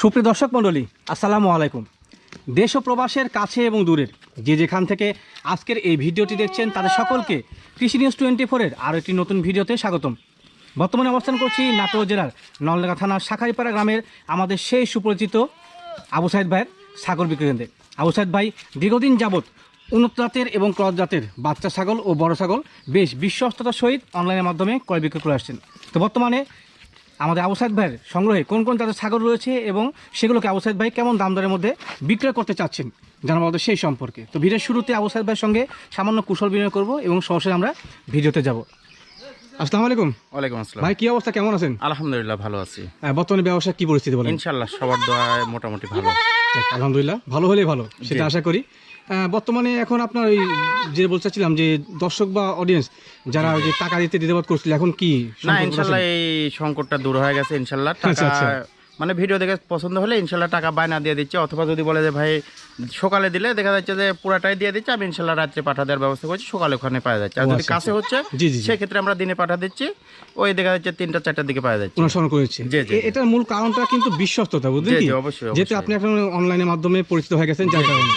সুপ্রিয় দর্শক মণ্ডলী, আসসালামু আলাইকুম। দেশ ও প্রবাসের কাছে এবং দূরের যে যেখান থেকে আজকের এই ভিডিওটি দেখছেন, তাদের সকলকে কৃষি নিউজ টোয়েন্টি ফোরের আরও একটি নতুন ভিডিওতে স্বাগতম। বর্তমানে অবস্থান করছি নাটোর জেলার নলডাঙ্গা থানার শাখারিপাড়া গ্রামের আমাদের সেই সুপরিচিত আবু সাহেদ ভাইয়ের ছাগল বিক্রি কেন্দ্রে। আবু সাইদ ভাই, দীর্ঘদিন যাবৎ উন্নত জাতের এবং ক্রস জাতের বাচ্চা ছাগল ও বড় ছাগল বেশ বিশ্বস্ততার সহিত অনলাইনের মাধ্যমে ক্রয় বিক্রয় করে আসছেন। তো বর্তমানে আমাদের আবুসাদ ভাইয়ের সংগ্রহে কোন কোন জাতের ছাগল রয়েছে এবং সেগুলোকে আবুসাদ ভাই কেমন দাম দরের মধ্যে বিক্রয় করতে চাচ্ছেন? জানাব আমাদের সেই সম্পর্কে। তো ভিডিওর শুরুতে আবুসাদ ভাইয়ের সঙ্গে সামান্য কুশল বিনিময় করব এবং সরাসরি আমরা ভিডিওতে যাব। আসসালামু আলাইকুম। ওয়ালাইকুম আসসালাম। ভাই কি অবস্থা? কেমন আছেন? আলহামদুলিল্লাহ ভালো আছি। আহ, বর্তমানে ব্যবসা কি পরিস্থিতি বলেন? সবার দোয়ায় মোটামুটি ভালো। আলহামদুলিল্লাহ ভালো হলেই ভালো সেটা আশা করি। বর্তমানে এখন আপনার ওই যে বলতে চাচ্ছিলাম যে দর্শক বা অডিয়েন্স যারা ওই যে টাকা দিতে দ্বিধাবোধ করছিল এখন কি না ইনশাল্লাহ এই সংকটটা দূর হয়ে গেছে ইনশাল্লাহ। আচ্ছা, টাকা আচ্ছা। মানে ভিডিও দেখে পছন্দ হলে ইনশাল্লাহ টাকা বায়না দিয়ে দিচ্ছে অথবা যদি বলে যে ভাই সকালে দিলে দেখা যাচ্ছে যে পুরাটাই দিয়ে দিচ্ছে আমি ইনশাল্লাহ রাত্রে পাঠা দেওয়ার ব্যবস্থা করছি সকালে ওখানে পাওয়া যাচ্ছে। আর যদি আচ্ছা, কাছে হচ্ছে জি, জি, জি। সেক্ষেত্রে আমরা দিনে পাঠা দিচ্ছি ওই দেখা যাচ্ছে তিনটা চারটার দিকে পাওয়া যাচ্ছে। অনুসরণ করেছে। এটার মূল কারণটা কিন্তু বিশ্বস্ততা বুঝলেন কি? অবশ্যই, যেহেতু আপনি এখন অনলাইনের মাধ্যমে পরিচিত হয়ে গেছেন যার কারণে।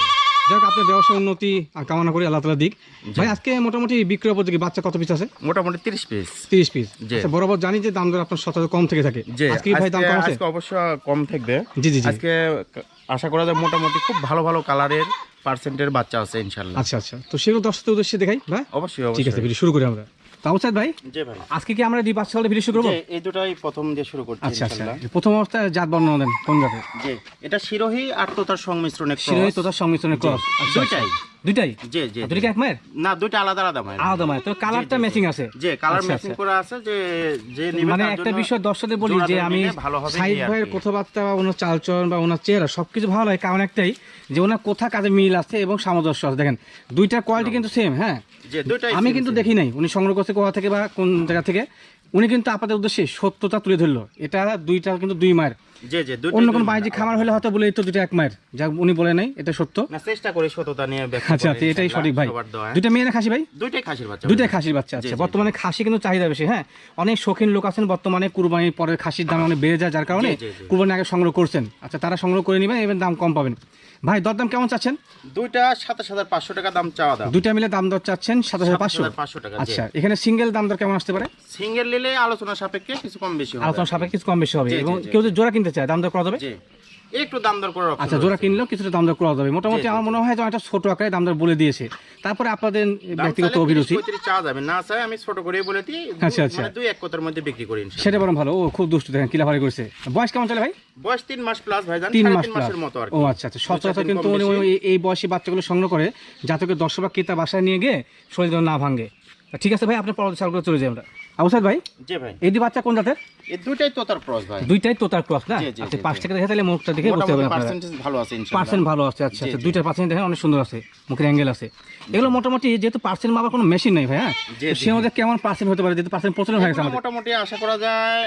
যাক আপনার ব্যবসা উন্নতি আর কামনা করি আল্লাহ তালা দিক। ভাই আজকে মোটামুটি বিক্রয় উপযোগী বাচ্চা কত পিস আছে? মোটামুটি তিরিশ পিস তিরিশ পিস আচ্ছা বরাবর জানি যে দাম দর আপনার সচরাচর কম থেকে থাকে। আজকে ভাই দাম কম আছে? অবশ্য কম থাকবে। জি জি জি। আজকে আশা করা যায় মোটামুটি খুব ভালো ভালো কালারের পার্সেন্টের বাচ্চা আছে ইনশাল্লাহ। আচ্ছা আচ্ছা। তো সেগুলো দর্শকদের উদ্দেশ্যে দেখাই ভাই। অবশ্যই ঠিক আছে শুরু করি আমরা। তাও স্যার ভাই? জি ভাই। আজকে কি আমরা দুই ভিডিও শুরু করব? এই দুটাই প্রথম দিয়ে শুরু করছি আচ্ছা আচ্ছা। প্রথম অবস্থায় জাত বর্ণনা দেন কোন জাতের জি এটা শিরোহী আর তোতার সংমিশ্রণে শিরোহী তোতার ক্রস। দুইটাই। দুইটাই? জি জি দুটো এক মায়ের? না দুইটা আলাদা আলাদা আলাদা মায়ের। তো কালারটা ম্যাচিং আছে? যে কালার আচ্ছা, ম্যাচিং আচ্ছা। করা আছে যে যে নিবে মানে একটা বিষয় দর্শকদের বলি যে আমি সাইদ ভাইয়ের কথাবার্তা বা ওনার চালচলন বা ওনার চেহারা সবকিছু ভালো হয়। কারণ একটাই যে ওনার কোথা কাজে মিল আছে এবং সামঞ্জস্য আছে। দেখেন দুইটা কোয়ালিটি কিন্তু সেম হ্যাঁ? আমি কিন্তু দেখি নাই। উনি সংগ্রহ করছে কোথা থেকে বা কোন জায়গা থেকে। উনি কিন্তু আপনাদের উদ্দেশ্যে সত্যতা তুলে ধরলো। এটা দুইটা কিন্তু দুই মায়ের। অন্য কোনো। বাণিজ্যিক খামার হলে হয়তো বলে তো দুইটা এক মায়ের। যা উনি বলে নাই এটা সত্য। চেষ্টা করি সততা নিয়ে আচ্ছা আচ্ছা এটাই সঠিক ভাই। দুইটা মেয়ে না খাসি ভাই? দুইটাই খাসির বাচ্চা। দুইটাই খাসির বাচ্চা জি, বর্তমানে খাসি কিন্তু চাহিদা বেশি হ্যাঁ? অনেক শৌখিন লোক আছেন বর্তমানে কুরবানির পরে খাসির দাম অনেক বেড়ে যায় যার কারণে। কুরবানি আগে সংগ্রহ করছেন। আচ্ছা তারা সংগ্রহ করে নেবেন এবং দাম কম পাবেন। ভাই দরদাম কেমন চাচ্ছেন? দুইটা সাতাশ হাজার পাঁচশো টাকা দাম চাওয়া দাম। দুইটা মিলে দাম দর চাচ্ছেন সাতাশ হাজার পাঁচশো? পাঁচশো টাকা, আচ্ছা এখানে সিঙ্গেল দাম দর কেমন আসতে পারে? সিঙ্গেল নিলে আলোচনা সাপেক্ষে কিছু কম বেশি আলোচনা সাপেক্ষে কিছু কম বেশি হবে এবং কেউ যদি জোড়া কিনতে চায় দাম দর করা যাবে? একটু দাম দর করে আচ্ছা জোড়া কিনলেও কিছুটা দাম দর করা যাবে। মোটামুটি আমার মনে হয় যে একটা ছোট আকারে দাম দর বলে দিয়েছে। তারপরে আপনাদের ব্যক্তিগত অভিরুচি। 30 35 চাওয়া যাবে। না চাই আমি ছোট করেই বলে দিই। আচ্ছা, আচ্ছা। মানে দুই এক কথার মধ্যে বিক্রি করি সেটা বরং ভালো। ও খুব দুষ্টু দেখেন কিলাভারি করেছে। বয়স কেমন চলে ভাই? বয়স তিন মাস প্লাস ভাই তিন মাস মাসের মতো আর ও আচ্ছা আচ্ছা। সচরাচর কিন্তু এই বয়সী বাচ্চাগুলো সংগ্রহ করে যাতে করে দর্শক বা ক্রেতা বাসায় নিয়ে গিয়ে শরীর না ভাঙে। ঠিক আছে ভাই আপনার পরবর্তী সালগুলো চলে যাই আমরা। আবুসাদ ভাই? জি ভাই। এই দুই বাচ্চা কোন জাতের? এই দুইটাই তোতার ক্রস ভাই। দুইটাই তোতার ক্রস না? আচ্ছা পাঁচ টাকা দেখে তাহলে মুখটা দেখে বুঝতে পারবেন আপনারা। পার্সেন্টেজ ভালো আছে ইনশাআল্লাহ পার্সেন্ট ভালো আছে আচ্ছা আচ্ছা। দুইটার পার্সেন্ট দেখেন অনেক সুন্দর আছে মুখের অ্যাঙ্গেল আছে। এগুলো মোটামুটি যেহেতু পার্সেন্ট মাপার কোনো মেশিন নেই ভাই হ্যাঁ? সে মধ্যে কেমন পার্সেন্ট হতে পারে? যেহেতু পার্সেন্ট প্রচলন হয়ে গেছে আমাদের। মোটামুটি আশা করা যায়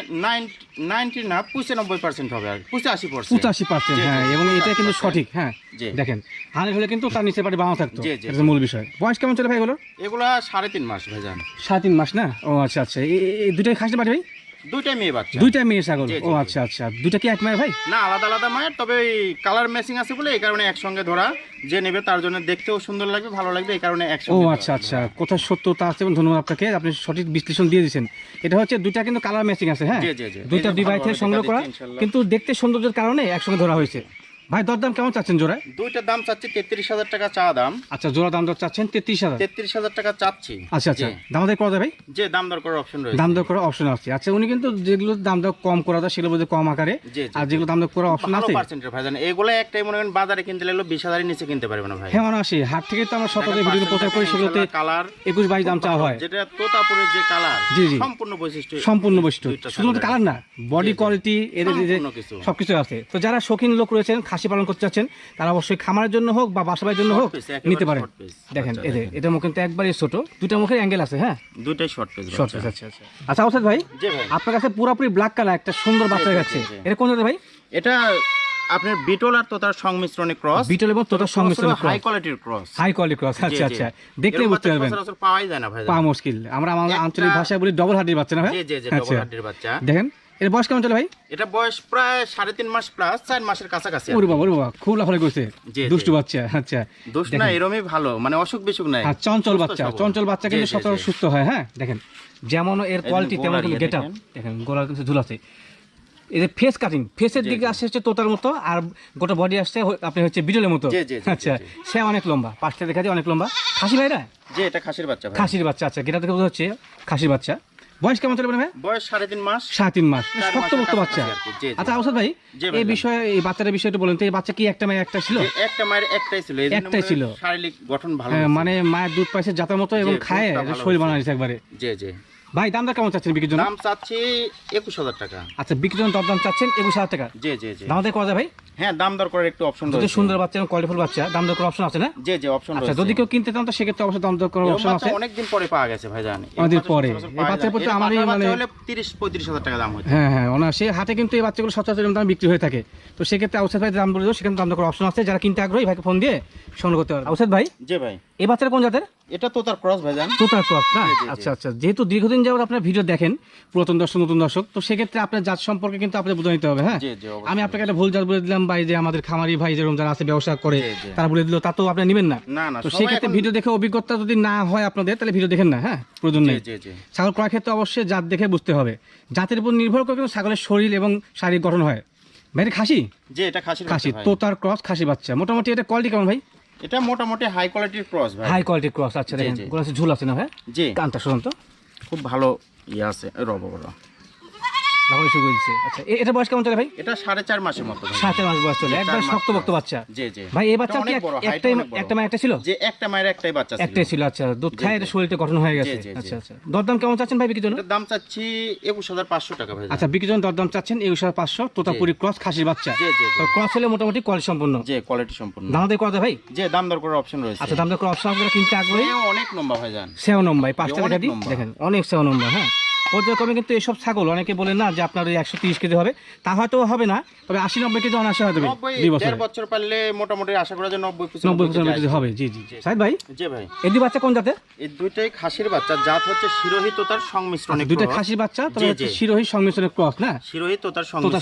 নাইনটি না পঁচানব্বই পার্সেন্ট হবে আর পঁচাশি পার্সেন্ট পঁচাশি পার্সেন্ট জি, জি, হ্যাঁ এবং এটা কিন্তু সঠিক হ্যাঁ। দেখেন হান্ড্রেড হলে কিন্তু তার নিচে পাটি বাঁধা থাকতো। এটা মূল বিষয়। বয়স কেমন চলে ভাই এগুলো এগুলা সাড়ে তিন মাস ভাই জান সাড়ে তিন মাস না? ও আচ্ছা আচ্ছা এই- এই খাসি ভাই? দুইটাই মেয়ে বাচ্চা। দুইটা মেয়ে ছাগল? জি, জি, ও জি। আচ্ছা আচ্ছা। দুইটা কি এক মায়ের ভাই? না আলাদা আলাদা মায়ের তবে কালার ম্যাচিং আছে বলে এই কারণে একসঙ্গে ধরা। যে নেবে তার জন্য দেখতেও সুন্দর লাগবে ভালো লাগবে এই কারণে ও একসঙ্গে ধরা। আচ্ছা আচ্ছা। কোথায় সত্যতা আছে এবং ধন্যবাদ আপনাকে। আপনি সঠিক বিশ্লেষণ দিয়ে দিয়েছেন। এটা হচ্ছে দুইটা কিন্তু কালার ম্যাচিং আছে হ্যাঁ? জি, জি, জি। দুইটা এই যে দুই ভালোভাবে থেকে সংগ্রহ দেখা করা ইনশাল্লাহ। কিন্তু দেখতে সৌন্দর্যের কারণে একসঙ্গে ধরা হয়েছে। ভাই দরদাম কেমন চাচ্ছেন জোড়ায়? দুইটার দাম চাচ্ছি তেত্রিশ হাজার টাকা চা দাম। আচ্ছা জোড়া দাম দর চাচ্ছেন তেত্রিশ হাজার? তেত্রিশ হাজার টাকা চাচ্ছি। আচ্ছা আচ্ছা। দাম দর করা যায় ভাই? যে দাম দর করার অপশন রয়েছে। দাম দর করার অপশন আছে। আচ্ছা উনি কিন্তু যেগুলো দাম দর কম করা যায় সেগুলো বোধহয় কম আকারে আর যেগুলো দাম দর করার অপশন আছে? পার্সেন্টের ভাই জান এগুলো একটাই মনে করেন বাজারে কিনতে লাগল বিশ হাজারের নিচে কিনতে পারবে না ভাই। হ্যাঁ মানে আসি। হাট থেকে তো আমরা ভিডিও প্রচার করি সেগুলোতে কালার একুশ বাইশ দাম চাওয়া হয়। যেটা তোতাপুরের যে কালার জি, জি। সম্পূর্ণ বৈশিষ্ট্য সম্পূর্ণ বৈশিষ্ট্য। শুধুমাত্র কালার না বডি। কোয়ালিটি এদের। সবকিছু আছে। তো যারা শৌখিন লোক রয়েছেন খাসি পালন করতে চাচ্ছেন তারা অবশ্যই খামারের জন্য হোক বা বাসাবাইয়ের জন্য হোক নিতে পারেন। দেখেন আচ্ছা, এদের এটা মুখ কিন্তু একবারই ছোট দুটা মুখের অ্যাঙ্গেল আছে হ্যাঁ? দুইটাই শর্ট পেজ শর্ট আচ্ছা আচ্ছা। আচ্ছা আউসাদ ভাই জি ভাই। আপনার কাছে পুরোপুরি ব্ল্যাক কালার একটা সুন্দর বাচ্চা গেছে। এটা কোন জাতের ভাই? এটা আপনার বিটল আর তোতার সংমিশ্রণে ক্রস বিটল এবং তোতার সংমিশ্রণ হাই কোয়ালিটির ক্রস হাই কোয়ালিটি ক্রস আচ্ছা আচ্ছা। দেখলে বুঝতে পারবেন। পাওয়াই যায় না ভাই। পা মুশকিল। আমরা আমাদের আঞ্চলিক ভাষায় বলি ডবল হার্ডির বাচ্চা না ভাই? জি জি জি আচ্ছা। ডবল হাড্ডির বাচ্চা। দেখেন এর বয়স কেমন চলে ভাই? এটা বয়স প্রায় সাড়ে তিন মাস প্লাস চার মাসের কাছাকাছি। ওরে বাবা ওরে বাবা খুব লাফালাই করছে। দুষ্টু বাচ্চা আচ্ছা। দোষ না এরমই ভালো মানে অসুখ বিসুখ নাই। আর চঞ্চল বাচ্চা চঞ্চল বাচ্চা কিন্তু সচরাচর সুস্থ হয় হ্যাঁ? দেখেন যেমন এর কোয়ালিটি তেমন কিন্তু ইয়ে গেট আপ দেখেন। গোলার কিন্তু ঝুল আছে। এই যে ফেস কাটিং ফেসের দিকে আসছে হচ্ছে তোতার মতো আর গোটা বডি আসছে আপনি হচ্ছে বিটলের মতো। আচ্ছা। সে অনেক লম্বা পাঁচটা দেখা যায় অনেক লম্বা। খাসি ভাইরা? যে এটা খাসির বাচ্চা খাসির বাচ্চা আচ্ছা গেটা দেখে বোঝা হচ্ছে খাসির বাচ্চা। বয়স কেমন চলে ভাই? বয়স সাড়ে তিন মাস। সাড়ে তিন মাস। শক্তপোক্ত বাচ্চা। আচ্ছা আউসাদ ভাই এই বিষয়ে এই বাচ্চাটার বিষয়ে একটু বলেন তো এই বাচ্চা কি একটা মায়ের একটা ছিল? একটা মায়ের একটাই ছিল। একটাই ছিল। শারীরিক গঠন ভালো হ্যাঁ, মানে মায়ের দুধ পাইছে যাতার মতো এবং খায় শরীর। বানাইছে একবারে। জি জি। ভাই দাম দামটা কেমন চাচ্ছেন বিক্রির জন্য? দাম চাচ্ছি একুশ হাজার টাকা। আচ্ছা বিক্রির জন্য দরদাম চাচ্ছেন একুশ হাজার টাকা? জি জি জি। দাম দিয়ে করা যায় ভাই? হ্যাঁ দাম দর করার একটু অপশন যদি সুন্দর বাচ্চা এবং কোয়ালিটিফুল বাচ্চা দাম দর করার অপশন আছে না? জি জি অপশন আচ্ছা যদি কেউ কিনতে চান তো সেক্ষেত্রে অবশ্যই দাম দর করার অপশন বাচ্চা আছে। অনেকদিন পরে পাওয়া গেছে ভাই জানি অনেকদিন পরে। এই বাচ্চার প্রতি আমারই মানে- হলে তিরিশ পঁয়ত্রিশ হাজার টাকা দাম হচ্ছে হ্যাঁ হ্যাঁ অনায়াসে হাটে কিন্তু এই বাচ্চাগুলো সচরাচর দামে বিক্রি হয়ে থাকে। তো সেক্ষেত্রে আউসাদ ভাই দাম বলে দেবো সেখানে দাম দর করার অপশন আছে। যারা কিনতে আগ্রহী ভাইকে ফোন দিয়ে সংগ্রহ করতে পারবে। আউসাদ ভাই? জি ভাই। এই বাচ্চাটা কোন জাতের? এটা তোতার ক্রস ভাই জান তোতার ক্রস না। আচ্ছা আচ্ছা। যেহেতু দীর্ঘদিন যাবত আপনার ভিডিও দেখেন পুরাতন দর্শক নতুন দর্শক তো সেক্ষেত্রে আপনার জাত সম্পর্কে কিন্তু আপনার বুঝে নিতে হবে হ্যাঁ। আমি আপনাকে একটা ভুল জাত বলে দিলাম ভাই যে আমাদের খামারি ভাই যেরকম যারা আছে ব্যবসা করে। তারা বলে দিল তা তো আপনি নেবেন না। তো সেক্ষেত্রে ভিডিও দেখে অভিজ্ঞতা যদি না হয় আপনাদের তাহলে ভিডিও দেখেন না হ্যাঁ? প্রয়োজন নেই। ছাগল ক্রয় ক্ষেত্রে অবশ্যই জাত দেখে বুঝতে হবে। জাতের উপর নির্ভর করে কিন্তু ছাগলের শরীর এবং শারীরিক গঠন হয়। ভাই খাসি? জি এটা খাসির খাসি। তোতার ক্রস খাসি বাচ্চা। মোটামুটি এটা কোয়ালিটি কেমন ভাই? এটা মোটামুটি হাই কোয়ালিটির ক্রস ভাই। হাই কোয়ালিটির ক্রস আচ্ছা দেখেন। ঝুল আছে না ভাই? জি। কানটা শুনুন তো। খুব ভালো ইয়ে আছে রব বড় শুরু করে দিচ্ছে আচ্ছা এটা বয়স কেমন চলে ভাই? এটা সাড়ে চার মাসের মতো ভাই। সাত মাস বয়স চলে। একবার চার মাস বাচ্চা। জি জি। ভাই এই বাচ্চা কি অনেক এক- বড়, height একটাই একটা মানে একটা ছিল? যে একটা মায়ের একটাই বাচ্চা ছিল। একটাই ছিল আচ্ছা। দুধ খায় এটা শরীরটা গঠন হয়ে গেছে। আচ্ছা আচ্ছা। দরদাম কেমন চাচ্ছেন ভাই বিক্রির জন্য দাম চাচ্ছি একুশ হাজার পাঁচশো টাকা ভাই। আচ্ছা বিক্রির জন্য দরদাম চাচ্ছেন একুশ হাজার পাঁচশো। তোতাপুরি ক্রস খাসির বাচ্চা। তো ক্রস হলে মোটামুটি কোয়ালিটি সম্পূর্ণ যে কোয়ালিটি সম্পূর্ণ দাম করা ভাই? যে দাম দর করার অপশন রয়েছে। আচ্ছা দাম দিয়ে করা অপশন আপনারা কিনতে আগ্রহী? অনেক লম্বা ভাই যান সেও নম্বর পাঁচটা দেখা দিই। দেখেন অনেক সেও নম্বর হ্যাঁ। পর্যায়ক্রমে কিন্তু এসব ছাগল অনেকে বলে না যে আপনার ওই একশো তিরিশ কেজি হবে তা হয়তো হবে না তবে আশি নব্বই কেজি অনাশি হয়ে যাবে দুই বছরে। বছর পারলে মোটামুটি আশা করা যায় নব্বই নব্বই কেজি হবে জি জি সাহেব ভাই? জি ভাই। বাচ্চা কোন জাতের? এই দুইটাই খাসির বাচ্চা জাত হচ্ছে সংমিশ্রণে আচ্ছা, দুইটা খাসির বাচ্চা তবে হচ্ছে। সংমিশ্রণের ক্রস না?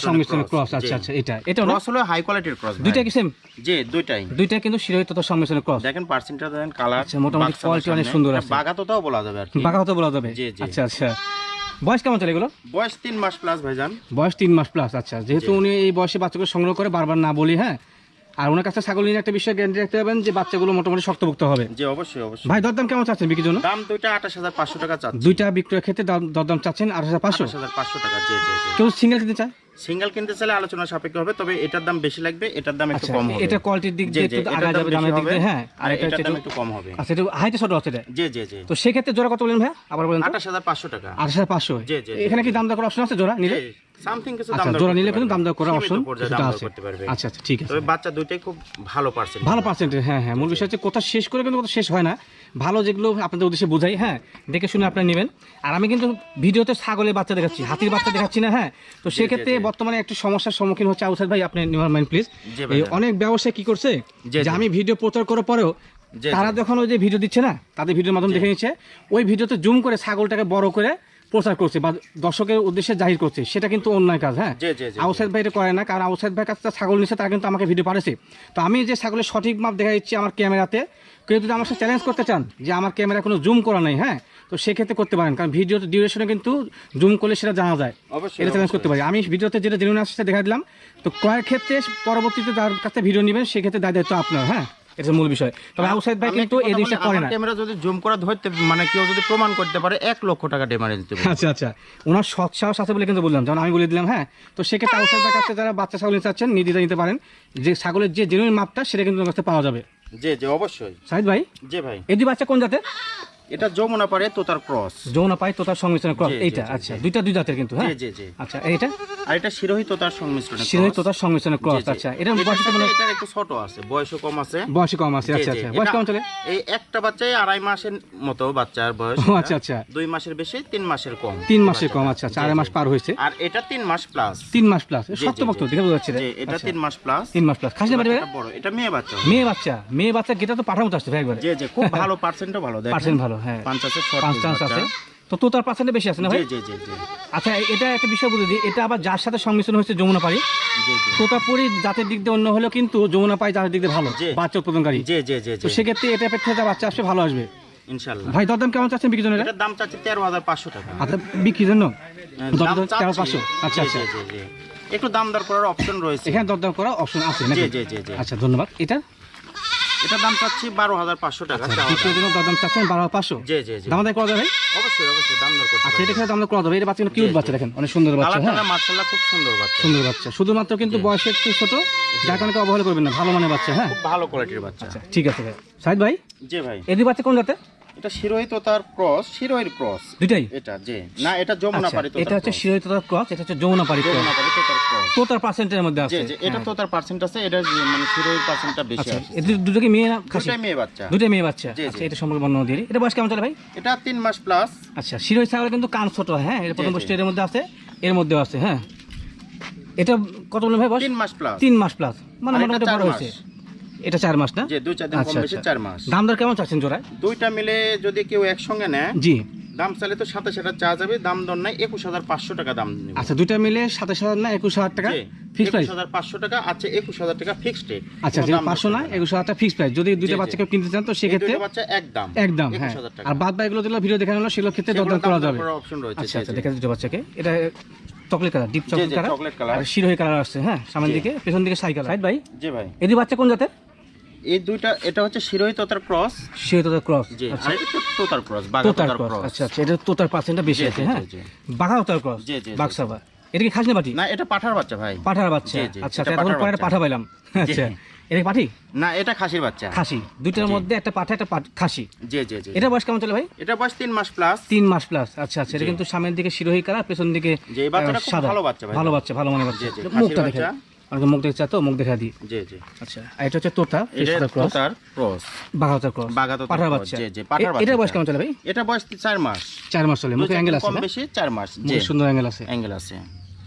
সংমিশ্রণের ক্রস আচ্ছা আচ্ছা এটা এটা ক্রস হলো হাই কোয়ালিটির ক্রস দুইটা কি সেম জি দুইটাই। দুইটা কিন্তু শিরোহী তো সংমিশ্রণের ক্রস। দেখেন পার্সেন্টটা দেখেন কালার আচ্ছা, মোটামুটি quality অনেক সুন্দর আছে। বাগাতোতাও বলা যাবে আর কি। বলা যাবে। জি, জি। আচ্ছা আচ্ছা। বয়স কেমন চলে এগুলো? বয়স তিন মাস প্লাস ভাইজান। বয়স তিন মাস প্লাস আচ্ছা। যেহেতু উনি এই বয়সে বাচ্চাকে সংগ্রহ করে বারবার না বলি হ্যাঁ? আর ওনার কাছে ছাগল নিয়ে একটা বিষয় গ্যারান্টি রাখতে পারবেন যে বাচ্চাগুলো মোটামুটি শক্তভুক্ত হবে। জি অবশ্যই অবশ্যই। ভাই দরদাম কেমন চাচ্ছেন বিক্রির জন্য? দাম দুইটা আঠাশ হাজার পাঁচশো টাকা চাচ্ছে। দুইটা বিক্রয়ের ক্ষেত্রে দাম- দরদাম চাচ্ছেন আট হাজার পাঁচশো? আঠাশ হাজার পাঁচশো টাকা জি জি জি। কেউ সিঙ্গেল কিনতে চায়? সিঙ্গেল কিনতে চাইলে আলোচনা সাপেক্ষে হবে তবে এটার দাম বেশি লাগবে এটার দাম একটু আচ্ছা কম হবে। এটা কোয়ালিটির দিক জি, দিয়ে জি, একটু এটার আগা দাম যাবে বেশি দামের দিক হবে, দিয়ে হ্যাঁ আর এটা এটার দাম একটু- একটু কম হবে। আচ্ছা এটা হাইটে ছোট আছে এটা? জি জি জি। তো সেক্ষেত্রে জোড়া কত বলেন ভাই আবার বলেন তো। আঠাশ হাজার পাঁচশো টাকা। আট হাজার পাঁচশো। জি, জি, জি। এখানে কি দাম দর করার অপশন আছে জোড়া নিলে? সামথিং কিছু দাম আচ্ছা জোড়া নিলে কিন্তু দাম দর সীমিত অপশন দাম দর আছে। আচ্ছা আচ্ছা ঠিক আছে। তবে বাচ্চা দুইটাই খুব ভালো পার্সেন্ট ভালো হ্যাঁ হ্যাঁ মূল বিষয় হচ্ছে কোথা শেষ করে কিন্তু কোথা শেষ হয় না। ভালো যেগুলো আপনাদের উদ্দেশ্যে বোঝাই হ্যাঁ দেখে শুনে আপনারা নেবেন। আর আমি কিন্তু ভিডিওতে ছাগলের বাচ্চা দেখাচ্ছি হাতির বাচ্চা দেখাচ্ছি না হ্যাঁ। তো সেক্ষেত্রে বর্তমানে একটু সমস্যার সম্মুখীন হচ্ছে আউসাদ ভাই আপনি প্লিজ। অনেক ব্যবসায়ী কি করছে যে আমি ভিডিও প্রচার করার পরেও তারা যখন ওই যে ভিডিও দিচ্ছে না তাদের ভিডিওর মাধ্যমে দেখে নিচ্ছে ওই ভিডিওতে জুম করে ছাগলটাকে বড় করে প্রচার করছে বা দর্শকের উদ্দেশ্যে জাহির করছে সেটা কিন্তু অন্যায় কাজ হ্যাঁ। আউসাদ ভাই এটা করে না কারণ আউসাদ ভাই কাছে ছাগল নিচ্ছে তারা কিন্তু আমাকে ভিডিও পাঠিয়েছে তো আমি যে ছাগলের সঠিক মাপ দেখা দিচ্ছি আমার ক্যামেরাতে কেউ যদি আমার সাথে চ্যালেঞ্জ করতে চান যে আমার ক্যামেরা কোনো জুম করা নেই হ্যাঁ? তো সেক্ষেত্রে করতে পারেন কারণ ভিডিও ডিউরেশনে কিন্তু জুম করলে সেটা জানা যায়। এটা চ্যালেঞ্জ করতে পারি। আমি ভিডিওতে যেটা জেনুইন আসছে সেটা দেখা দিলাম। তো কয়েক ক্ষেত্রে পরবর্তীতে তার কাছে ভিডিও নেবেন সেক্ষেত্রে দায় দায়িত্ব আপনার হ্যাঁ? এটা মূল বিষয়। তবে ভাই কিন্তু এই জিনিসটা করে না। ক্যামেরা যদি জুম করা ধরতে মানে কেউ যদি প্রমাণ করতে পারে এক লক্ষ টাকা ডেমারে দিতে আচ্ছা আচ্ছা। ওনার সৎ সাহস আছে বলে কিন্তু বললাম। যেমন আমি বলে দিলাম হ্যাঁ? তো সেক্ষেত্রে আউসাদের কাছে যারা বাচ্চা ছাগল নিতে চাচ্ছেন নিতে পারেন। যে ছাগলের যে জেনুইন মাপটা সেটা কিন্তু ওনার কাছে পাওয়া যাবে। জি জি অবশ্যই। সাহিদ ভাই? জি ভাই। এদি বাচ্চা কোন জাতের? এটা যমুনা পারে তো তার ক্রস। যৌনা পাই তো তার ক্রস জি, জি, এইটা আচ্ছা দুইটা দুই জাতের কিন্তু হ্যাঁ? জি জি জি। আচ্ছা এইটা? আর এটা সংমিশ্রণে শিরোহী তো তার সংমিশ্রণের ক্রস আচ্ছা এটা বয়সটা মনে এটা একটু ছোট আছে কম আছে। বয়সে কম আছে আচ্ছা আচ্ছা বয়স কেমন চলে? এই একটা বাচ্চাই আড়াই মাসের মতো বাচ্চার বয়স আচ্ছা আচ্ছা। দুই মাসের বেশি তিন মাসের কম তিন মাসের কম আচ্ছা আচ্ছা আড়াই মাস পার হয়েছে। আর এটা তিন মাস প্লাস তিন মাস প্লাস জি, শক্ত জি, দেখে বোঝা যাচ্ছে এটা। আচ্ছা, তিন মাস প্লাস তিন মাস প্লাস খাসি বাড়ি বড় এটা মেয়ে বাচ্চা। মেয়ে বাচ্চা মেয়ে বাচ্চা গেটা তো পাঠার মতো আসছে ভাই একবারে। যে যে খুব ভালো পার্সেন্টও ভালো দেখেন। পার্সেন্ট ভালো হ্যাঁ। আছে। আছে। তো তোতার বেশি আছে না ভাই? জি জি জি আচ্ছা এটা একটা বিষয় বুঝে দিই এটা আবার যার সাথে সংমিশ্রণ হয়েছে যমুনা পাড়ি। তোতাপুরি জাতের দিক দিয়ে অন্য হলেও কিন্তু যমুনা পাড়ি জাতের দিক দিয়ে ভালো বাচ্চা উৎপাদনকারী। জি জি জি তো সেক্ষেত্রে এটা বাচ্চা আসবে ভালো আসবে। ভাই দরদাম কেমন চাচ্ছেন বিক্রির জন্য এটা? দাম চাচ্ছি তেরো হাজার পাঁচশো টাকা। আচ্ছা বিক্রির জন্য? চাচ্ছি- তেরো পাঁচশো? আচ্ছা আচ্ছা। একটু দাম দর করার অপশন রয়েছে। এখানে দরদাম করা অপশন আছে নাকি? জি জি জি জি। আচ্ছা ধন্যবাদ। এটা? এটার দাম চাচ্ছি বারো হাজার পাঁচশো টাকা চাওয়া দাম। চাচ্ছেন বারো পাঁচশো? জি জি জি। দাম দাম করা যাবে অবশ্যই অবশ্যই দাম দর করতে আচ্ছা এটা দাম করা যাবে। এটা বাচ্চা কিউট বাচ্চা। দেখেন অনেক সুন্দর বাচ্চা হ্যাঁ? খুব সুন্দর বাচ্চা। সুন্দর বাচ্চা। শুধুমাত্র কিন্তু। বয়সে একটু ছোট যার কারণে অবহেলা করবেন না। ভালো মানের বাচ্চা হ্যাঁ? ভালো কোয়ালিটির বাচ্চা। আচ্ছা ঠিক আছে ভাই। সাইদ ভাই? জি ভাই। এদিকে বাচ্চা কোন জাতে এটা শিরোহী তো তার ক্রস শিরোহির ক্রস। এটা জি। না এটা যমুনা আচ্ছা পারি এটা হচ্ছে শিরোহিত ক্রস এটা হচ্ছে যমুনা পাড়ি ক্রস যমুনা পারি তো ক্রস। তো পার্সেন্টের মধ্যে আছে। জি এটা তো তার পার্সেন্ট আছে এটা মানে শিরোহির পার্সেন্টটা বেশি আচ্ছা আছে। দুটো কি মেয়ে না খাসি? দুটাই মেয়ে বাচ্চা। দুটো মেয়ে বাচ্চা। আচ্ছা এটা সম্পর্কে বর্ণনা দিয়ে। এটা বয়স কেমন চলে ভাই? এটা তিন মাস প্লাস আচ্ছা ছাগল কিন্তু কান ছোট হ্যাঁ? এটা প্রথম এর মধ্যে আছে এর মধ্যে আছে হ্যাঁ? এটা কত বললেন ভাই বয়স? তিন মাস প্লাস তিন মাস প্লাস মানে মোটামুটি বড়। হয়েছে। এটা চার মাস না? যে দুই চার দিন আচ্ছা, কম বেশি আচ্ছা। চার মাস। দাম দর কেমন চাচ্ছেন জোড়ায়? দুইটা মিলে যদি কেউ একসঙ্গে নেয় জি। দাম চাইলে তো সাতাশ হাজার চা যাবে দাম দর নাই একুশ হাজার পাঁচশো টাকা দাম নেবে। আচ্ছা দুইটা মিলে সাতাশ হাজার না একুশ হাজার টাকা? ফিক্স প্রাইস হাজার পাঁচশো টাকা আছে একুশ হাজার টাকা ফিক্সড রেট আচ্ছা আচ্ছা পাঁচশো না একুশ হাজার টাকা ফিক্স প্রাইস যদি দুইটা বাচ্চা কেউ কিনতে চান তো সেক্ষেত্রে বাচ্চা একদম। একদম হ্যাঁ। 21,000 টাকা। আর বাদ বাকিগুলো যেগুলো ভিডিও দেখানো হলো সেগুলোর ক্ষেত্রে সেগুলো দরদাম করা যাবে। অপশন রয়েছে। আচ্ছা আচ্ছা। দেখা দুটো বাচ্চাকে। এটা chocolate colour deep chocolate colour আর শিরোহী কালার আসছে হ্যাঁ সামনের দিকে পেছন দিকে সাই কালার ভাই। জি ভাই। এদি বাচ্চা কোন জাতের? এই দুইটা এটা হচ্ছে শিরোহিত তোতার ক্রস। শিরোহী তোতার ক্রস। জি আচ্ছা। আর এটা তোতার ক্রস বাগা তোতার ক্রস। আচ্ছা আচ্ছা এটা তোতার পার্সেন্টটা বেশি আছে হ্যাঁ। বাঘা তোতার ক্রস জি, জি, জি, এটা কি খাসনি বাটি না এটা পাঠার বাচ্চা ভাই। পাঠার বাচ্চা। আচ্ছা এটা আচ্ছা পরে। পাঠা পাইলাম। আচ্ছা এটা পাঠি? না এটা খাসির বাচ্চা। খাসি। দুইটার মধ্যে একটা পাঠা একটা খাসি। জি জি জি এটা বয়স কেমন চলে ভাই? এটা বয়স তিন মাস প্লাস তিন মাস প্লাস আচ্ছা আচ্ছা এটা কিন্তু সামনের দিকে শিরোহী কালার পেছন দিকে এই বাচ্চাটা খুব ভালো বাচ্চা ভাই। ভালো বাচ্চা ভালো মনে বাচ্চা। জি, মুখটা খাসির দেখে বাচ্চা। অনেকে মুখ দেখতে চায় তো মুখ দেখা দিই জি জি। আচ্ছা আর এটা হচ্ছে তোতা এটা ক্রস তোতার ক্রস বাঘাতার ক্রস বাঘা তোতার পাঠার বাচ্চা। জি, জি, পাঠার বাচ্চা। বয়স কেমন চলে ভাই? এটা বয়স চার মাস। চার মাস চলে মুখে অ্যাঙ্গেল আছে কম বেশি চার মাস জি। সুন্দর অ্যাঙ্গেল আছে। অ্যাঙ্গেল আছে।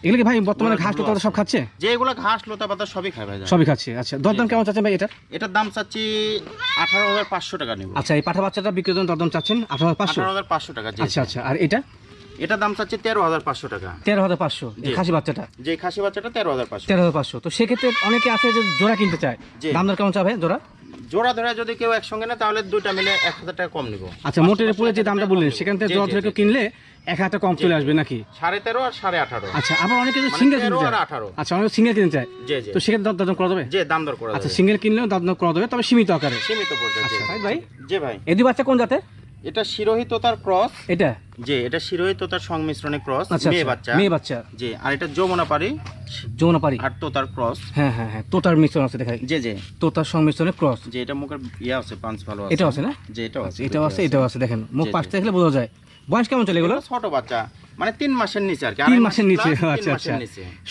এগুলো কি ভাই বর্তমানে ঘাস ভালো তো সব খাচ্ছে? যে এগুলো ঘাস লতা পাতা সবই খায় ভাই সবই খাচ্ছে আচ্ছা। দরদাম। কেমন চাচ্ছেন ভাই এটা? এটার দাম চাচ্ছি আঠারো হাজার পাঁচশো টাকা নেব। আচ্ছা এই পাঠা বাচ্চাটা বিক্রির জন্য দরদাম চাচ্ছেন আঠারো হাজার পাঁচশো? টাকা জি আচ্ছা আচ্ছা। আর এটা? এটার দাম চাচ্ছি তেরো হাজার পাঁচশো টাকা। তেরো হাজার পাঁচশো খাসি বাচ্চাটা? যে খাসি বাচ্চাটা তেরো হাজার পাঁচশো। তেরো হাজার পাঁচশো। সেক্ষেত্রে অনেকে আছে যে জোড়া কিনতে চায়। দাম দর কেমন চাবে জোড়া? জোড়া ধরে যদি কেউ একসঙ্গে নেয় তাহলে দুইটা মিলে এক হাজার টাকা কম নিব। আচ্ছা মোটের উপরে যে দামটা বললেন সেখান থেকে জোড়া ধরে কেউ কিনলে এক হাজার কম চলে আসবে নাকি? সাড়ে তেরো আর সাড়ে আঠারো। আচ্ছা আবার অনেকে মানে সিঙ্গেল কিনতে চায়। আঠারো। আচ্ছা অনেকে সিঙ্গেল কিনতে চায়। তো সেক্ষেত্রে দর দর করা যাবে? যে দাম দর করা আচ্ছা সিঙ্গেল কিনলেও দাম দর করা যাবে তবে সীমিত আকারে। সীমিত পর্যায়ে আচ্ছা ভাই ভাই? জি। ভাই। এদি বাচ্চা কোন জাতের? এটা শিরোহিততার ক্রস। এটা? যে এটা শিরোহিততার সংমিশ্রণে ক্রস আচ্ছা মেয়ে আচ্ছা, বাচ্চা। মেয়ে বাচ্চা। জি আর এটা যমুনা পারি আর তোতার ক্রস। হ্যাঁ হ্যাঁ হ্যাঁ তোতার মিশ্রণ আছে দেখাই। জি জি। তোতার সংমিশ্রণে ক্রস। যে এটা মুখের ইয়ে আছে পাঁচ ভালো আছে। এটা আছে না? যে এটাও আছে এটাও আছে এটাও আছে দেখেন। মুখ পাঁচটা পাশ দেখলে বোঝা যায়। বয়স কেমন চলে এগুলো? এগুলো ছোট বাচ্চা। মানে তিন মাসের নিচে আর কি। তিন মাসের নিচে আচ্ছা আচ্ছা।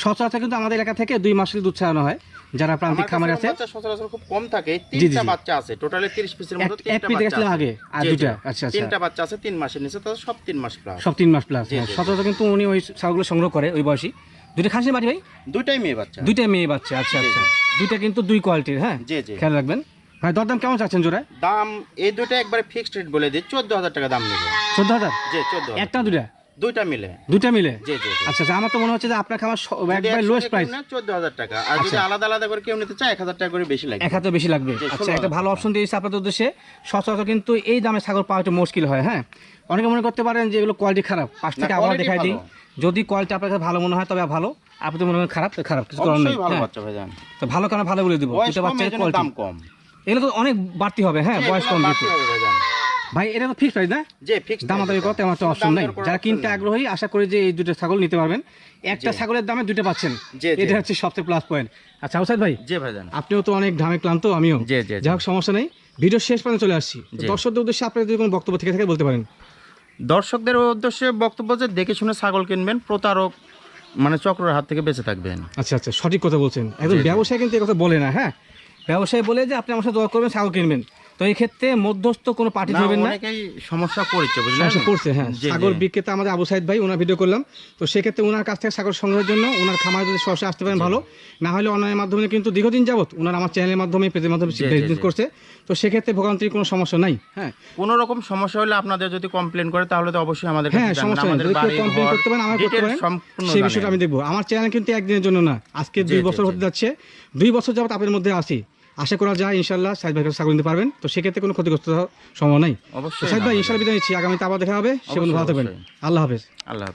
সচরাচর কিন্তু আমাদের এলাকা থেকে দুই মাসের দুধ ছাড়ানো হয় যারা প্রান্তিক খামার আছে। সচরাচর খুব কম থাকে। তিনটা বাচ্চা আছে টোটালি 30 পিসের মতো তিনটা বাচ্চা আছে। আগে, আর। দুইটা, আচ্ছা, আচ্ছা। তিনটা বাচ্চা আছে তিন মাসের নিচে তো সব তিন মাস প্লাস সব তিন মাস প্লাস হ্যাঁ। সচরাচর কিন্তু উনি ওই ছাগলগুলো সংগ্রহ করে ওই বয়সী। দুইটা খাসি বাড়ি ভাই? দুইটাই মেয়ে বাচ্চা। দুইটাই মেয়ে বাচ্চা আচ্ছা আচ্ছা। দুইটা কিন্তু দুই কোয়ালিটির হ্যাঁ? খেয়াল রাখবেন। ভাই দরদাম কেমন চাচ্ছেন জোড়ায়? দাম এই দুটো একবারে ফিক্সড রেট বলে দিই চোদ্দ হাজার টাকা দাম নেবে। চোদ্দ হাজার জি চোদ্দ একটা দুইটা? দুইটা মিলে। দুইটা মিলে? জি জি আচ্ছা আচ্ছা আমার তো মনে হচ্ছে যে আপনার খামার একবার লোয়েস্ট প্রাইস চোদ্দ হাজার টাকা। আর যদি আচ্ছা। আলাদা আলাদা করে কেউ নিতে চায় এক হাজার টাকা করে বেশি লাগবে। এক হাতে বেশি লাগবে। আচ্ছা একটা ভালো অপশন দিয়েছে আপনাদের উদ্দেশ্যে। সচরাচর কিন্তু এই দামে ছাগল পাওয়া একটু মুশকিল হয় হ্যাঁ? অনেকে মনে করতে পারেন যে এগুলো কোয়ালিটি খারাপ। পাশ না, থেকে আবার দেখাই দিই। যদি কোয়ালিটি আপনার কাছে ভালো মনে হয় তবে ভালো। আপনি তো মনে করেন খারাপ খারাপ কিছু করার নেই ভালো হ্যাঁ। তো ভালো কেন ভালো বলে দিব? বাচ্চার কোয়ালিটি দাম কম। এগুলো তো অনেক বাড়তি হবে হ্যাঁ জি, বয়স কম দিতে। ভাই এটা তো ফিক্স প্রাইস না? যে ফিক্সড দাম দামি করতে আমার তো অপশন নাই। যারা কিনতে আগ্রহী আশা করি যে এই দুটো ছাগল নিতে পারবেন। একটা ছাগলের দামে দুটো পাচ্ছেন। এটা হচ্ছে সবচেয়ে প্লাস পয়েন্ট আচ্ছা আউসাদ ভাই জি ভাইজান। আপনিও তো অনেক ঘামে ক্লান্ত আমিও। যাই হোক সমস্যা নেই। ভিডিও শেষ পর্যন্ত চলে আসছি। দর্শকদের উদ্দেশ্যে আপনার যদি কোনো বক্তব্য থেকে থাকে বলতে পারেন। দর্শকদের উদ্দেশ্যে বক্তব্য যে দেখে শুনে ছাগল কিনবেন প্রতারক মানে চক্রের হাত থেকে বেঁচে থাকবেন। আচ্ছা আচ্ছা সঠিক কথা বলছেন। জি। ব্যবসায় কিন্তু এই কথা বলে না হ্যাঁ? ব্যবসায়ী বলে যে আপনি আমার সাথে দোয়া করবেন ছাগল কিনবেন। তো এই ক্ষেত্রে মধ্যস্থ কোনো পার্টি না, ধরবেন না। অনেকেই সমস্যা পড়ছে বুঝলেন? সমস্যা পড়ছে হ্যাঁ। সাগর বিক্রেতা আমাদের আবু সাইদ ভাই ওনার ভিডিও করলাম। তো সেক্ষেত্রে ওনার কাছ থেকে সাগর সংগ্রহের জন্য ওনার খামারে যদি সরাসরি আসতে পারেন ভালো। না হলে অনলাইনের মাধ্যমে কিন্তু দীর্ঘদিন যাবত ওনার আমার চ্যানেলের মাধ্যমে পেজের মাধ্যমে বিজনেস করছে। তো সেক্ষেত্রে ভোগান্তির কোনো সমস্যা নাই হ্যাঁ। কোনো রকম সমস্যা হলে আপনাদের যদি কমপ্লেন করে তাহলে তো অবশ্যই আমাদের হ্যাঁ সমস্যা নেই। যদি কেউ কমপ্লেন করতে পারেন আমার করতে পারেন। সেই বিষয়টা আমি দেখব। আমার চ্যানেল কিন্তু একদিনের জন্য না আজকে দুই বছর হতে যাচ্ছে। দুই বছর যাবত আপনার মধ্যে আসি আশা করা যায় ইনশাল্লাহ সাইদ ভাই সাগর নিতে পারবেন। তো সেক্ষেত্রে কোনো ক্ষতিগ্রস্ত সময় সম্ভব নাই। অবশ্যই। সাইদ ভাই ইনশাল্লাহ বিদায় নিচ্ছি। আগামীতে আবার দেখা হবে। সে বন্ধু ভালো থাকবেন। আল্লাহ হাফেজ। আল্লাহ হাফেজ।